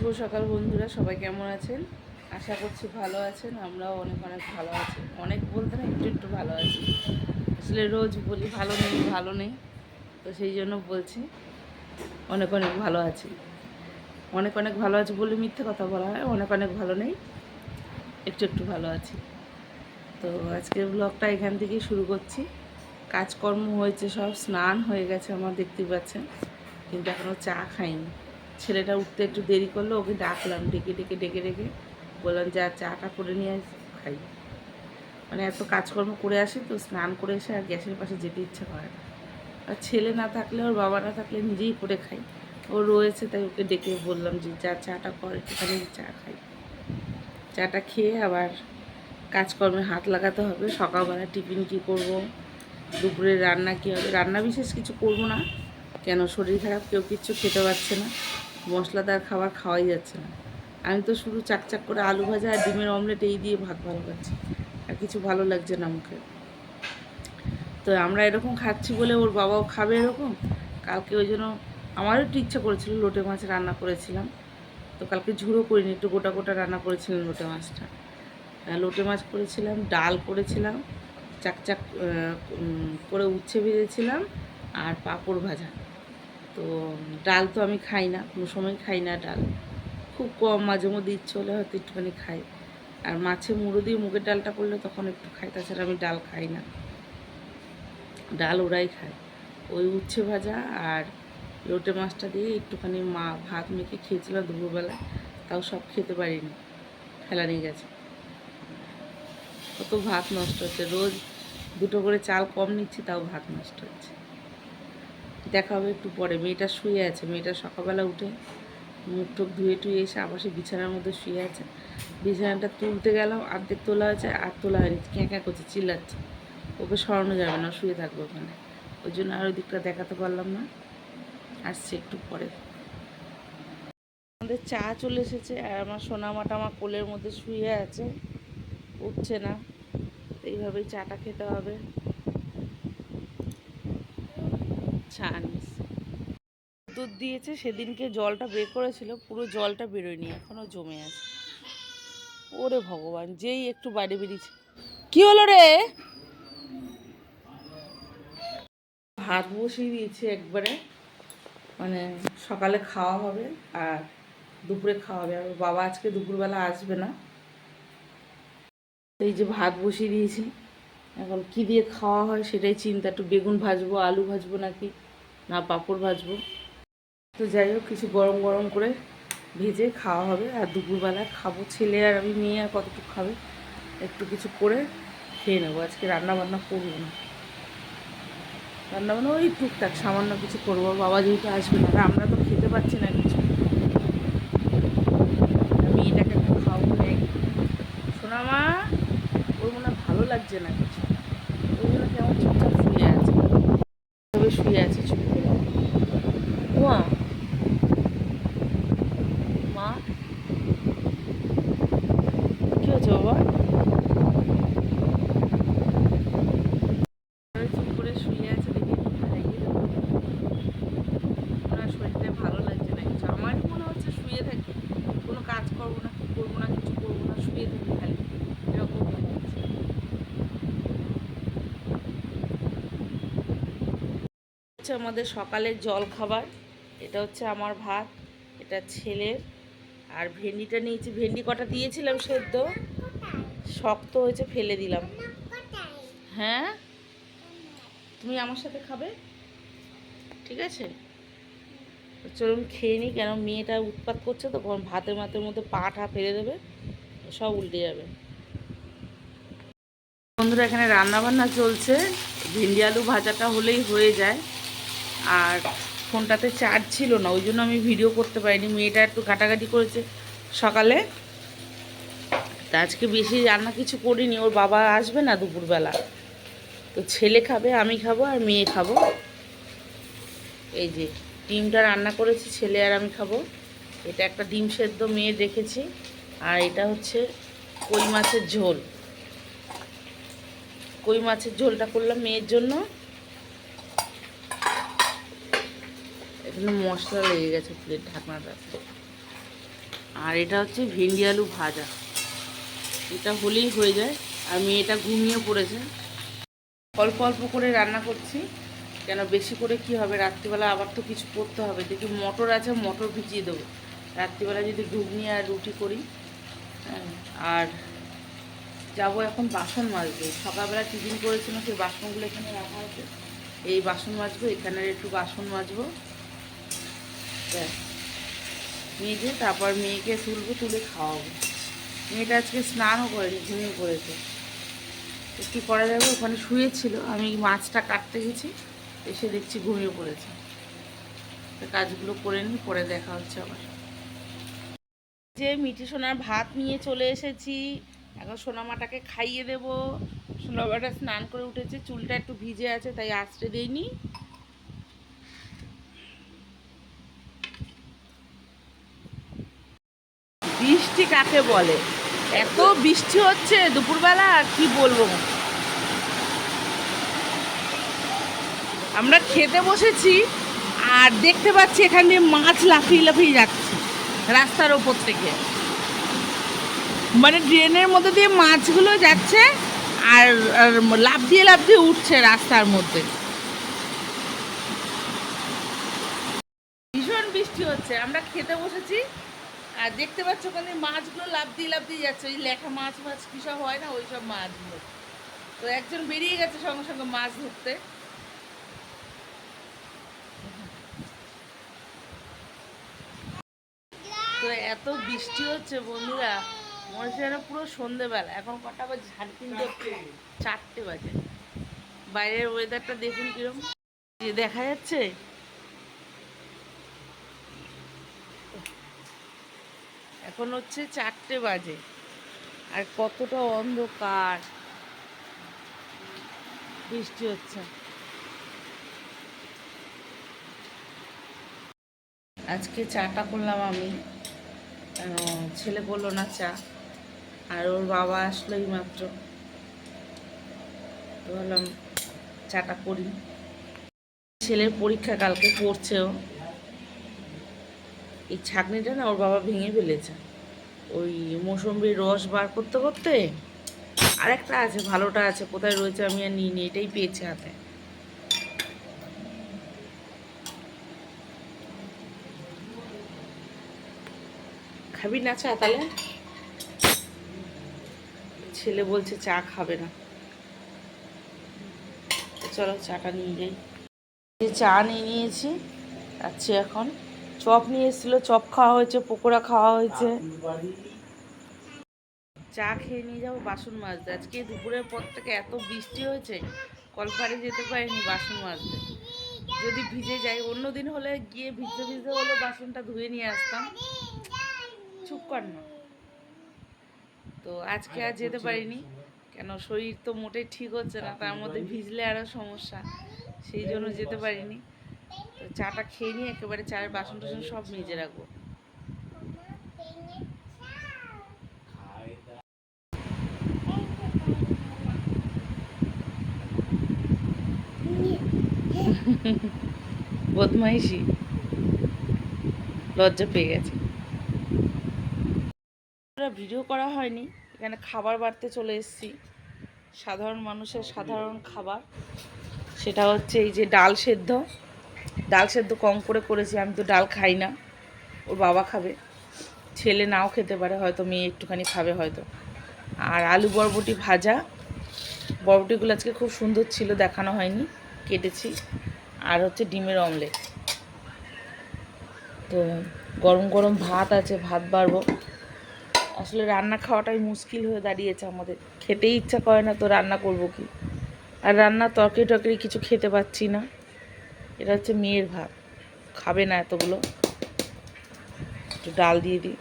শুভ সকাল বন্ধুরা, সবাই কেমন আছেন? আশা করছি ভালো আছেন, আমরাও অনেক অনেক ভালো আছি। অনেক বলতে না, একটু একটু ভালো আছি। আসলে রোজ বলি ভালো নেই ভালো নেই, তো সেই জন্য বলছি অনেক অনেক ভালো আছি। অনেক অনেক ভালো আছি বলে মিথ্যে কথা বলা হয়, অনেক অনেক ভালো নেই, একটু একটু ভালো আছি। তো আজকের ব্লগটা এখান থেকেই শুরু করছি। কাজকর্ম হয়েছে, সব স্নান হয়ে গেছে আমার, দেখতে পাচ্ছেন। কিন্তু এখনও চা খাইনি। ছেলেটা উঠতে একটু দেরি করল ওকে ডাকলাম ডেকে ডেকে ডেকে ডেকে। বললাম যা চাটা করে নিয়ে আস, খাই। মানে এত কাজকর্ম করে আসি তো স্নান করে এসে আর গ্যাসের পাশে যেতে ইচ্ছে করে না। আর ছেলে না থাকলে ওর বাবা না থাকলে নিজেই করে খাই। ও রয়েছে তাই ওকে ডেকে বললাম যে যা চাটা কর একটুখানি চা খাই। চাটা খেয়ে আবার কাজকর্মে হাত লাগাতে হবে। সকালবেলা টিফিন কী করব? দুপুরে রান্না কী হবে? রান্না বিশেষ কিছু করব না। কেন? শরীর খারাপ কেউ কিচ্ছু খেতে পারছে না। মশলাদার খাবার খাওয়াই যাচ্ছে না। আমি তো শুধু চাকচাক করে আলু ভাজা আর ডিমের অমলেট এই দিয়ে ভাত ভালো খাচ্ছি। আর কিছু ভালো লাগছে না মুখে। তো আমরা এরকম খাচ্ছি বলে ওর বাবাও খাবে এরকম। কালকে ওই জন্য আমারও একটু ইচ্ছা করেছিল লোটে মাছ রান্না করেছিলাম। তো কালকে ঝুড়ো করিনি, একটু গোটা গোটা রান্না করেছিলাম লোটে মাছটা। লোটে মাছ করেছিলাম, ডাল করেছিলাম, চাকচাক করে উচ্ছে ভেজেছিলাম আর পাঁপড় ভাজা। তো ডাল তো আমি খাই না, কোনো সময় খাই না ডাল। খুব কম মাঝে মধ্যে ইচ্ছে হলে হয়তো একটুখানি খাই। আর মাছে মুড়ো দিয়ে মুগের ডালটা করলে তখন একটু খাই, তাছাড়া আমি ডাল খাই না। ডাল ওরাই খায়। ওই উচ্ছে ভাজা আর লোটে মাছটা দিয়ে একটুখানি মা ভাত মেখে খেয়েছিলাম দুপুরবেলা, তাও সব খেতে পারিনি, ফেলা নিয়ে গেছে। কত ভাত নষ্ট হচ্ছে। রোজ দুটো করে চাল কম নিচ্ছি, তাও ভাত নষ্ট হচ্ছে। দেখা হবে একটু পরে। মেয়েটা শুয়ে আছে। মেয়েটা সকালবেলা উঠে মুখ টুক ধুয়ে টুয়ে এসে আবার সে বিছানার মধ্যে শুয়ে আছে। বিছানাটা তুলতে গেলাম অর্ধেক তোলা হয়েছে আর তোলা হয়নি। ক্যাঁ ক্যাঁ করছে, চিল্লাচ্ছে। ওকে সরানো যাবে না, শুয়ে থাকবে ওখানে। ওই জন্য আর ওই দিকটা দেখাতে পারলাম না। আসছে একটু পরে। আমাদের চা চলে এসেছে আর আমার সোনামাটা আমার কোলের মধ্যে শুয়ে আছে। উঠছে না। এইভাবেই চাটা খেতে হবে। চা আনিস দুধ দিয়েছে, সেদিনকে জলটা বের করেছিল, পুরো জলটা বেরোয়নি এখনও জমে আছে। ওরে ভগবান, যেই একটু বাড়ি বেরিয়েছে। কি হলো রে? ভাত বসিয়ে দিয়েছি একবারে মানে সকালে খাওয়া হবে আর দুপুরে খাওয়া হবে। আর বাবা আজকে দুপুরবেলা আসবে না। এই যে ভাত বসিয়ে দিয়েছি। এখন কি দিয়ে খাওয়া হয় সেটাই চিন্তা, একটু বেগুন ভাজবো, আলু ভাজবো নাকি? না, পাঁপড় ভাজবো। তো যাই হোক, কিছু গরম গরম করে ভেজে খাওয়া হবে। আর দুপুরবেলা খাব, ছেলে আর আমি, মেয়ে আর কতটুকু খাবে, একটু কিছু করে খেয়ে নেব। আজকে রান্নাবান্না করব না। রান্নাবান্না ওই টুকটাক, সামান্য কিছু করব। বাবা যেহেতু আসবে না, আর আমরা তো খেতে পাচ্ছি না কিছু। মেয়েটাকে একটু খাওয়াবো শোনা মা ওর মনে ভালো লাগছে না কিছু ওই জন্য কেমন চুপচাপ শুয়ে আছে তবে শুয়ে আছে চুপ করে। মা মা কি হয়েছে বাবা ওই চুপ করে শুয়ে আছে দেখে একটু খাইয়ে দেবো ওনার শরীরটা ভালো লাগছে না কিছু আমারই মনে হচ্ছে শুয়ে থাকি কোনো কাজ করব না কি করব না কিছু করব না শুয়ে থাকি খালি এরকম মনে হচ্ছে হচ্ছে আমাদের সকালের জল খাবার। এটা হচ্ছে আমার ভাত, এটা ছেলের। আর ভেন্ডিটা নিয়েছি, ভেন্ডি কটা দিয়েছিলাম সেদ্ধ? শক্ত হয়েছে, ফেলে দিলাম। হ্যাঁ? তুমি আমার সাথে খাবে? ঠিক আছে? চলুন খেয়ে নিই, কেন মেয়েটা উৎপাত করছে তো কখন ভাতের মাতের মধ্যে পা টা ফেলে দেবে, সব উল্টে যাবে। বন্ধুরা, এখানে রান্না বান্না চলছে। ভেন্ডি আলু ভাজাটা হলেই হয়ে যায়। আর ফোনটাতে চার্জ ছিল না, ওই জন্য আমি ভিডিও করতে পারিনি। মেয়েটা একটু ঘাটাঘাটি করেছে সকালে। তা আজকে বেশি রান্না কিছু করিনি, ওর বাবা আসবে না দুপুরবেলা। তো ছেলে খাবে, আমি খাব আর মেয়ে খাব। এই যে, ডিমটা রান্না করেছি, ছেলে আর আমি খাব। এটা একটা ডিম সেদ্ধ, মেয়ে রেখেছি আর এটা হচ্ছে কই মাছের ঝোল। কই মাছের ঝোলটা করলাম মেয়ের জন্য। এখানে মশলা লেগে গেছে প্লেট ঢাকনাটা। আর এটা হচ্ছে ভেন্ডি আলু ভাজা। এটা হলেই হয়ে যায়। আর মেয়েটা ঘুমিয়ে পড়েছে। অল্প অল্প করে রান্না করছি। কেন বেশি করে কি হবে? রাত্রিবেলা আবার তো কিছু করতে হবে। দেখি মটর আছে মটর ভিজিয়ে দেবো। রাত্রিবেলা যদি ঘুগনি আর রুটি করি হ্যাঁ, আর যাব এখন বাসন মাজবো সকালবেলা টিফিন করেছিলাম সেই বাসনগুলো এখানে রাখা আছে। এই বাসন মাজবো এখানের একটু বাসন মাজবো। মেজে তারপর মেয়েকে তুলবো তুলে খাওয়াবো। মেয়েটা আজকে স্নানও করেনি, ঘুমিয়ে পড়েছে। একটু করা যাবে ওখানে শুয়েছিল। আমি মাছটা কাটতে গেছি, এসে দেখছি ঘুমিয়ে পড়েছে। কাজগুলো করে নিই পরে দেখা হচ্ছে আবার। যে মিঠি সোনার ভাত নিয়ে চলে এসেছি, এখন সোনামাটাকে খাইয়ে দেব। সোনামাটা স্নান করে উঠেছে, চুলটা একটু ভিজে আছে, তাই আঁচড়ে দেইনি। বৃষ্টি কাকে বলে? এত বৃষ্টি হচ্ছে দুপুরবেলা কি বলব? আমরা খেতে বসেছি আর দেখতে পাচ্ছি এখান দিয়ে মাছ লাফিয়ে লাফিয়ে যাচ্ছে রাস্তার ওপর থেকে। মানে ড্রেনের মধ্যে দিয়ে মাছগুলো যাচ্ছে আর লাফ দিয়ে লাফ দিয়ে উঠছে রাস্তার মধ্যে ভীষণ বৃষ্টি হচ্ছে আমরা খেতে বসেছি আর দেখতে পাচ্ছ ওখানে মাছগুলো লাফ দিয়ে লাফ দিয়ে যাচ্ছে। ওই লেখা মাছ মাছ কী সব হয় না, ওই সব মাছগুলো। তো একজন বেরিয়ে গেছে সঙ্গে সঙ্গে মাছ ধরতে। তো এত বৃষ্টি হচ্ছে বন্ধুরা, মনে হচ্ছে যেন পুরো সন্ধেবেলা। এখন কটা বাজে? সাড়ে তিনটে। চারটে বাজে। বাইরের ওয়েদারটা দেখুন কিরম। দেখা যাচ্ছে? এখন হচ্ছে চারটে বাজে। আর কতটা অন্ধকার। বৃষ্টি হচ্ছে। আজকে চাটা করলাম আমি। ছেলে করল না, চা। আর ওর বাবা আসলো এই মাত্র ভাবলাম চাটা করি। ছেলের পরীক্ষা কালকে পড়ছেও এই ছাকনিটা না ওর বাবা ভেঙে ফেলেছে। ওই মৌসম্বির রস বার করতে করতে আরেকটা আছে, ভালোটা আছে, কোথায় রয়েছে আমি আর নিই নি এটাই পেয়েছে হাতে। খাবি না চা তাহলে? ছেলে বলছে চা খাবে না। চলো চাটা নিয়ে যাই। চা নিয়ে নিয়েছি যাচ্ছি এখন। চপ নিয়ে এসেছিল চপ খাওয়া হয়েছে, পকোড়া খাওয়া হয়েছে। চা খেয়ে নিয়ে যাব বাসন মাজতে। আজকে দুপুরের পর থেকে এত বৃষ্টি হয়েছে কলপারে যেতে পারিনি বাসন মাজতে। যদি ভিজে যাই, অন্য দিন হলে গিয়ে ভিজতে ভিজতে হলে বাসনটা ধুয়ে নিয়ে আসতাম। চুপ কর না। তো আজকে আর যেতে পারিনি, কেন শরীর তো মোটেই ঠিক হচ্ছে না, তার মধ্যে ভিজলে আরও সমস্যা, সেই জন্য যেতে পারিনি। চাটা খেয়ে নিয়ে একেবারে চায়ের বাসন টাসন সব মেজে রাখব। বদমাইশি। লজ্জা পেয়ে গেছে। ভিডিও করা হয়নি, এখানে খাবার বাড়তে চলে এসেছি। সাধারণ মানুষের সাধারণ খাবার। সেটা হচ্ছে এই যে ডাল সেদ্ধ। ডাল সেদ্ধ কম করে করেছি, আমি তো ডাল খাই না। ওর বাবা খাবে। ছেলে নাও খেতে পারে, হয়তো মেয়ে একটুখানি খাবে হয়তো। আর আলু বরবটি ভাজা। বরবটিগুলো আজকে খুব সুন্দর ছিল, দেখানো হয়নি, কেটেছি। আর হচ্ছে ডিমের অমলেট। তো গরম গরম ভাত আছে, ভাত বাড়বো। আসলে রান্না খাওয়াটাই মুশকিল হয়ে দাঁড়িয়েছে আমাদের। খেতেই ইচ্ছা করে না তো রান্না করব কি? আর রান্না তরকারি টরকারি কিছু খেতে পাচ্ছি না। এটা হচ্ছে মেয়ের ভাত। খাবে না এতগুলো। একটু ডাল দিয়ে দিই।